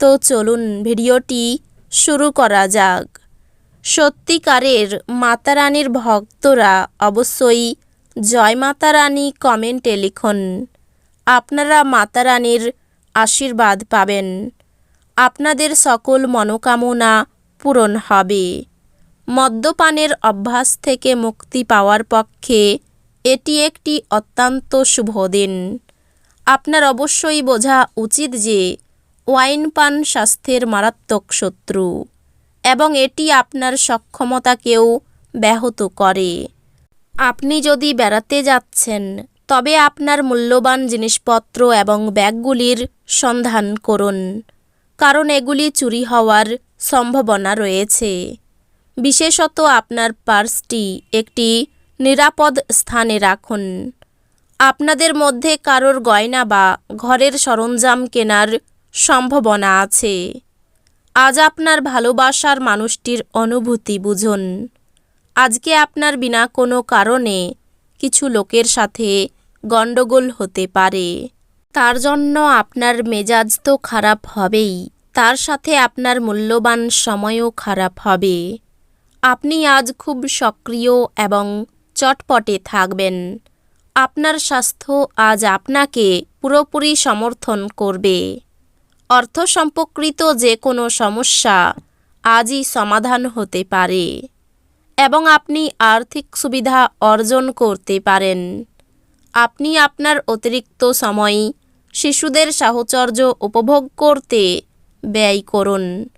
তো চলুন ভিডিওটি শুরু করা যাক। সত্যিকারের মাতারানীর ভক্তরা অবশ্যই জয় মাতা রানী কমেন্টে লিখুন। আপনারা মাতারানীর আশীর্বাদ পাবেন। আপনাদের সকল মনোকামনা পূরণ হবে। মদ্যপানের অভ্যাস থেকে মুক্তি পাওয়ার পক্ষে এটি একটি অত্যন্ত শুভ দিন। আপনার অবশ্যই বোঝা উচিত যে ওয়াইন পান স্বাস্থ্যের মারাত্মক শত্রু এবং এটি আপনার সক্ষমতাকেও ব্যাহত করে। আপনি যদি বেড়াতে যাচ্ছেন, তবে আপনার মূল্যবান জিনিসপত্র এবং ব্যাগগুলির সন্ধান করুন, কারণ এগুলি চুরি হওয়ার সম্ভাবনা রয়েছে। বিশেষত আপনার পার্সটি একটি নিরাপদ স্থানে রাখুন। আপনাদের মধ্যে কারোর গয়না বা ঘরের সরঞ্জাম কেনার সম্ভাবনা আছে। আজ আপনার ভালোবাসার মানুষটির অনুভূতি বুঝুন। আজকে আপনার বিনা কোনো কারণে কিছু লোকের সাথে গণ্ডগোল হতে পারে। তার জন্য আপনার মেজাজ তো খারাপ হবেই, তার সাথে আপনার মূল্যবান সময়ও খারাপ হবে। আপনি আজ খুব সক্রিয় এবং চটপটে থাকবেন। আপনার স্বাস্থ্য আজ আপনাকে পুরোপুরি সমর্থন করবে। অর্থ সম্পর্কিত যে কোনো সমস্যা আজই সমাধান হতে পারে এবং আপনি আর্থিক সুবিধা অর্জন করতে পারেন। আপনি আপনার অতিরিক্ত সময় শিশুদের সাহচর্য উপভোগ করতে ব্যয় করুন।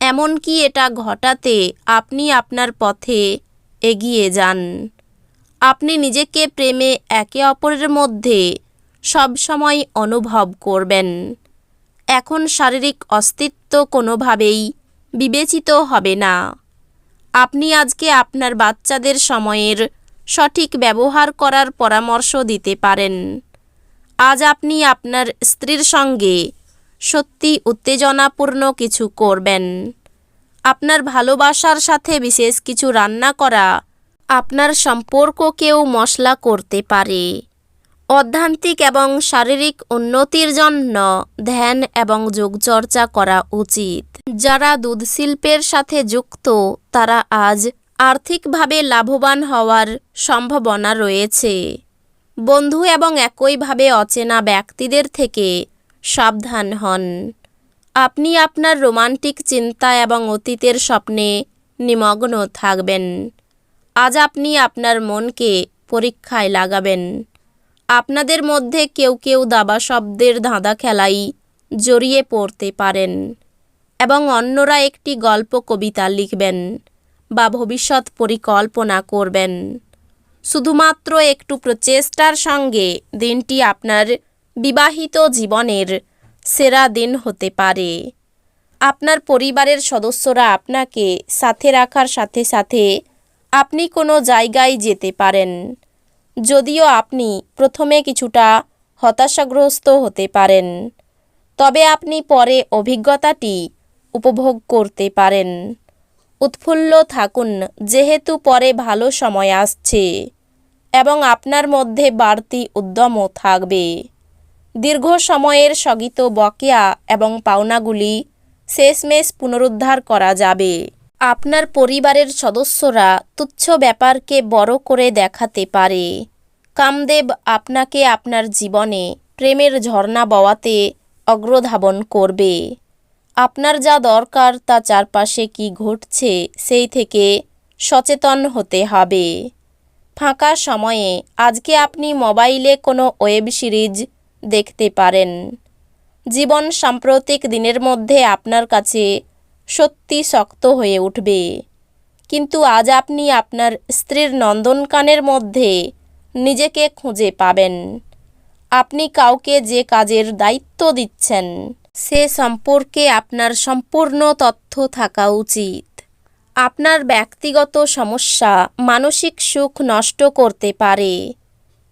এমনকি এটা ঘটাতে আপনি আপনার পথে এগিয়ে যান। আপনি নিজেকে প্রেমে একে অপরের মধ্যে সবসময় অনুভব করবেন। এখন শারীরিক অস্তিত্ব কোনোভাবেই বিবেচিত হবে না। আপনি আজকে আপনার বাচ্চাদের সময়ের সঠিক ব্যবহার করার পরামর্শ দিতে পারেন। আজ আপনি আপনার স্ত্রীর সঙ্গে সত্যি উত্তেজনাপূর্ণ কিছু করবেন। আপনার ভালোবাসার সাথে বিশেষ কিছু রান্না করা আপনার সম্পর্ককেও মশলা করতে পারে। অধ্যান্তিক এবং শারীরিক উন্নতির জন্য ধ্যান এবং যোগচর্চা করা উচিত। যারা দুধ শিল্পের সাথে যুক্ত, তারা আজ আর্থিকভাবে লাভবান হওয়ার সম্ভাবনা রয়েছে। বন্ধু এবং একইভাবে অচেনা ব্যক্তিদের থেকে সাবধান হন। আপনি আপনার রোমান্টিক চিন্তা এবং অতীতের স্বপ্নে নিমগ্ন থাকবেন। আজ আপনি আপনার মনকে পরীক্ষায় লাগাবেন। আপনাদের মধ্যে কেউ কেউ দাবা শব্দের ধাঁধা খেলাই জড়িয়ে পড়তে পারেন এবং অন্যরা একটি গল্প কবিতা লিখবেন বা ভবিষ্যৎ পরিকল্পনা করবেন। শুধুমাত্র একটু প্রচেষ্টার সঙ্গে দিনটি আপনার বিবাহিত জীবনের সেরা দিন হতে পারে। আপনার পরিবারের সদস্যরা আপনাকে সাথে রাখার সাথে সাথে আপনি কোনো জায়গায় যেতে পারেন। যদিও আপনি প্রথমে কিছুটা হতাশাগ্রস্ত হতে পারেন, তবে আপনি পরে অভিজ্ঞতাটি উপভোগ করতে পারেন। উৎফুল্ল থাকুন, যেহেতু পরে ভালো সময় আসছে এবং আপনার মধ্যে বাড়তি উদ্যমও থাকবে। দীর্ঘ সময়ের স্থগিত বকেয়া এবং পাওনাগুলি শেষমেশ পুনরুদ্ধার করা যাবে। আপনার পরিবারের সদস্যরা তুচ্ছ ব্যাপারকে বড় করে দেখাতে পারে। কামদেব আপনাকে আপনার জীবনে প্রেমের ঝর্ণা বওয়াতে অগ্রধাবন করবে। আপনার যা দরকার তা চারপাশে কি ঘটছে সেই থেকে সচেতন হতে হবে। ফাঁকা সময়ে আজকে আপনি মোবাইলে কোনো ওয়েব সিরিজ দেখতে পারেন। জীবন সাম্প্রতিক দিনের মধ্যে আপনার কাছে সত্যি শক্ত হয়ে উঠবে। কিন্তু আজ আপনি আপনার স্ত্রীর নন্দনকানের মধ্যে নিজেকে খুঁজে পাবেন। আপনি কাউকে যে কাজের দায়িত্ব দিচ্ছেন, সে সম্পর্কে আপনার সম্পূর্ণ তথ্য থাকা উচিত। আপনার ব্যক্তিগত সমস্যা মানসিক সুখ নষ্ট করতে পারে,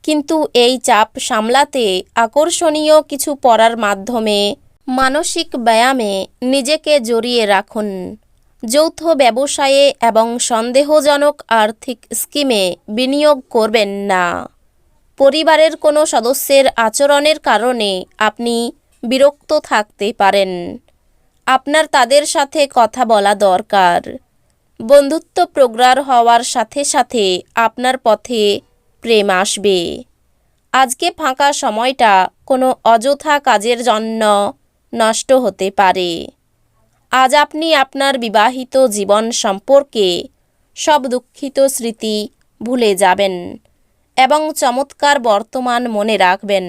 কিন্তু এই চাপ সামলাতে আকর্ষণীয় কিছু পড়ার মাধ্যমে মানসিক ব্যায়ামে নিজেকে জড়িয়ে রাখুন। যৌথ ব্যবসায়ে এবং সন্দেহজনক আর্থিক স্কিমে বিনিয়োগ করবেন না। পরিবারের কোনো সদস্যের আচরণের কারণে আপনি বিরক্ত থাকতে পারেন। আপনার তাদের সাথে কথা বলা দরকার। বন্ধুত্ব প্রগাঢ় হওয়ার সাথে সাথে আপনার পথে প্রেম আসবে। আজকে ফাঁকা সময়টা কোনো অযথা কাজের জন্য নষ্ট হতে পারে। আজ আপনি আপনার বিবাহিত জীবন সম্পর্কে সব দুঃখিত স্মৃতি ভুলে যাবেন এবং চমৎকার বর্তমান মনে রাখবেন।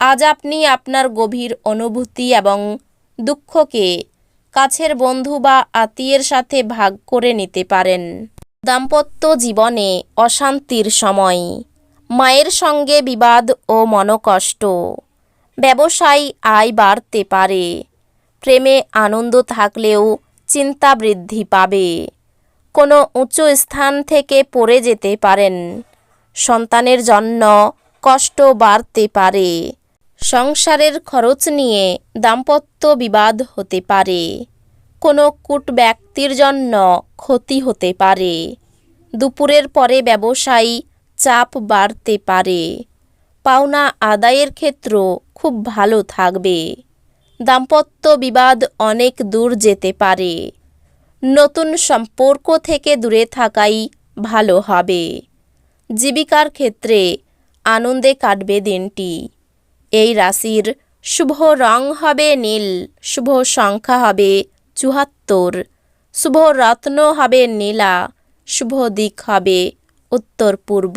আজ আপনি আপনার গভীর অনুভূতি এবং দুঃখকে কাছের বন্ধু বা আত্মীয়ের সাথে ভাগ করে নিতে পারেন। দাম্পত্য জীবনে অশান্তির সময়, মায়ের সঙ্গে বিবাদ ও মনকষ্ট। ব্যবসায় আয় বাড়তে পারে। প্রেমে আনন্দ থাকলেও চিন্তা বৃদ্ধি পাবে। কোনো উঁচু স্থান থেকে পড়ে যেতে পারেন। সন্তানের জন্য কষ্ট বাড়তে পারে। সংসারের খরচ নিয়ে দাম্পত্য বিবাদ হতে পারে। কোনো কূট ব্যক্তির জন্য ক্ষতি হতে পারে। দুপুরের পরে ব্যবসায়ী চাপ বাড়তে পারে। পাওনা আদায়ের ক্ষেত্র খুব ভালো থাকবে। দাম্পত্য বিবাদ অনেক দূর যেতে পারে। নতুন সম্পর্ক থেকে দূরে থাকাই ভালো হবে। জীবিকার ক্ষেত্রে আনন্দে কাটবে দিনটি। এই রাশির শুভ রং হবে নীল, শুভ সংখ্যা হবে চুহাত্তর শুভ রত্ন হবে নীলা, শুভ দিক হবে উত্তর পূর্ব